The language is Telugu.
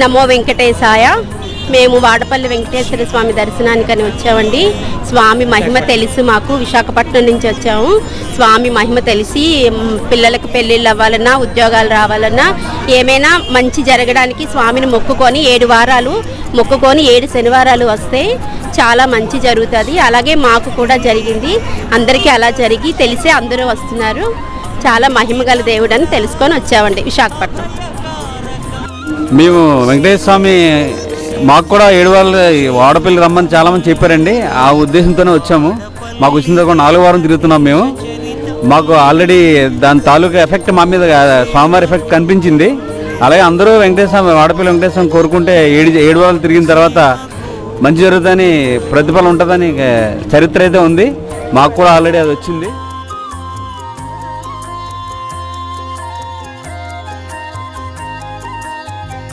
నమో వెంకటేశాయ. మేము వాడపల్లి వెంకటేశ్వర స్వామి దర్శనానికని వచ్చామండి. స్వామి మహిమ తెలుసు మాకు విశాఖపట్నం నుంచి వచ్చాము. స్వామి మహిమ తెలిసి పిల్లలకు పెళ్ళిళ్ళు అవ్వాలన్నా ఉద్యోగాలు రావాలన్నా ఏమైనా మంచి జరగడానికి స్వామిని మొక్కుకొని ఏడు వారాలు మొక్కుకొని ఏడు శనివారాలు వస్తే చాలా మంచి జరుగుతుంది. అలాగే మాకు కూడా జరిగింది. అందరికీ అలా జరిగి తెలిసే అందరూ వస్తున్నారు. చాలా మహిమగల దేవుడు అని తెలుసుకొని వచ్చామండి విశాఖపట్నం. మేము వెంకటేశ్వర స్వామి మాకు కూడా ఏడు వాళ్ళు వాడపల్లి రమ్మని చాలామంది చెప్పారండి. ఆ ఉద్దేశంతోనే వచ్చాము. మాకు వచ్చిన తర్వాత నాలుగు వారం తిరుగుతున్నాం మేము. మాకు ఆల్రెడీ దాని తాలూకా ఎఫెక్ట్ మా మీద స్వామివారి ఎఫెక్ట్ కనిపించింది. అలాగే అందరూ వెంకటేశ్వర స్వామి వాడపల్లి కోరుకుంటే ఏడు ఏడు వారాలు తిరిగిన తర్వాత మంచి జరుగుతుందని ప్రతిఫలం ఉంటుందని చరిత్ర అయితే ఉంది. మాకు కూడా ఆల్రెడీ అది వచ్చింది.